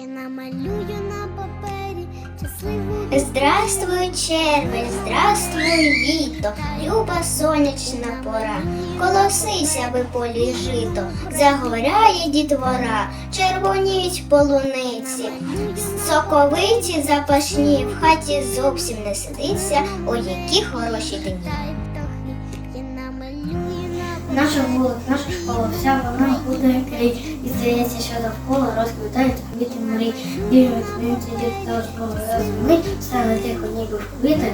Я намалюю на папері щасливу Здравствуй, червень, здравствуй, літо, люба сонячна пора. Колосися ви полі жито, загоряє дітвора, червоніють полуниці, соковиті запашні, в хаті зовсім не сидиться, о які хороші дні. Наша вулиця, наша школа, вся вона буде крій. І здається, що довкола розквітають квіти мрій. Біжуть, сміються діти та розумні, стали тихо, ніби в квіти,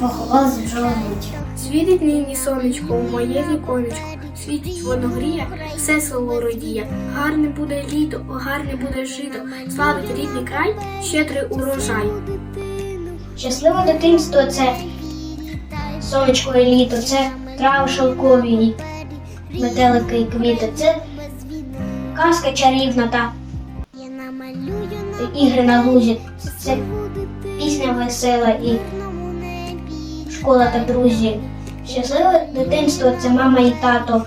поховалися бджоли мить. Світить нині сонечко у моє віконечко, світить воно гріє, все село родіє. Гарне буде літо, гарне буде жито, славить рідний край, щедрий урожай. Щасливе дитинство це сонечко і літо, це трави шовкові, метелики і квіти, це казка чарівна та ігри на лузі, це пісня весела і школа та друзі. Щасливе дитинство це мама і тато,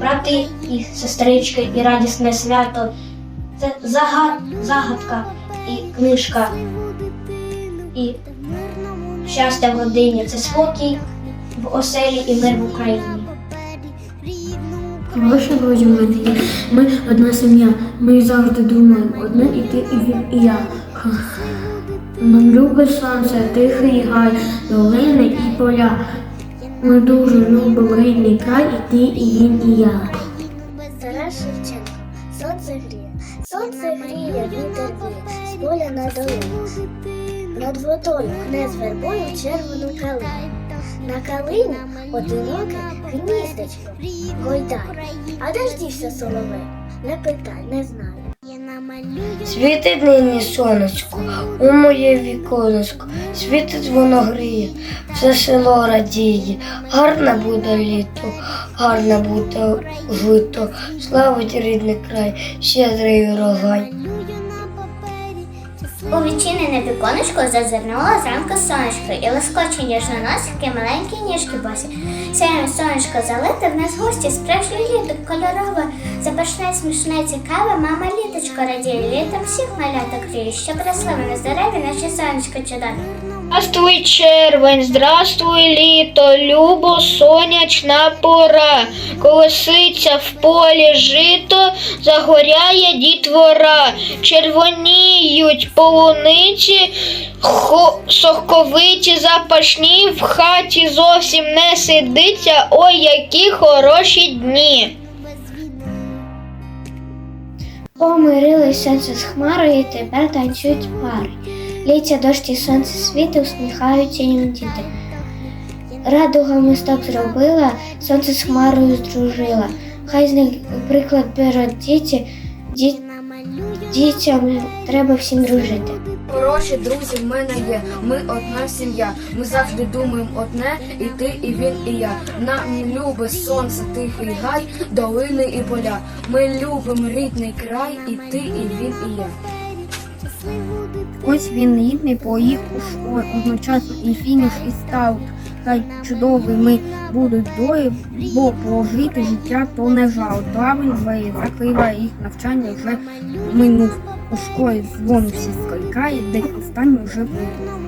брати і сестрички, і радісне свято. Це зага- загадка і книжка, і щастя в родині, це спокій в оселі і мир в Україні. Хороші друзі. Ми одна сім'я. Ми завжди думаємо одне і ти, і він, і я. Нам любить сонце, тихий гай, долини і поля. Ми дуже любимо рідний край, і ти, і він, і я. Тарас Шевченко, сонце гріє, сонце гріє, вітер віє, з поля на долину. Над водою гне з вербою червону калину. На калині одиноке гніздечко, гойдай. А де ж дівся соловей? Не питай, не знаю. Світить нині сонечко, у моє віконечко, світить воно гріє, все село радіє, гарне буде літо, гарне буде жито, славить рідний край, щедрий урожай. У відчинене віконечко зазирнуло зранку сонечко і лоскоче ніжно носики маленькі ніжки босі. Сяєм сонечко залите, в нас гості справжнє літо кольорове, запашне, смішне, цікаве, мама літочко радіє, літом всіх маляток гріє, щоб росли вони здорові, наче сонечко чудові. Здравствуй, червень, здравствуй, літо, любо сонячна пора. Колоситься в полі жито, загоряє дітвора, червоніють полуниці, хо- соковиті запашні, в хаті зовсім не сидиться, ой, які хороші дні. Помирились сонце з хмарою, тепер танцюють пари. Літься дощ і сонце світи, усміхаються їм діти. Радуга мисток зробила, сонце з хмарою здружила. Хай з них приклад беруть діти, ді, дітям треба всім дружити. Хороші друзі в мене є. Ми одна сім'я. Ми завжди думаємо одне, і ти, і він, і я. Нам любить сонце, тихий гай, долини і поля. Ми любимо рідний край, і ти, і він, і я. Ось він рідний поїх у школу, одночасно і фініш, і старт. Хай чудовий ми будуть долі, бо прожити життя то не жал. Травень двері закриває їх навчання вже минув. У школі дзвон всі скликає, де останній вже був.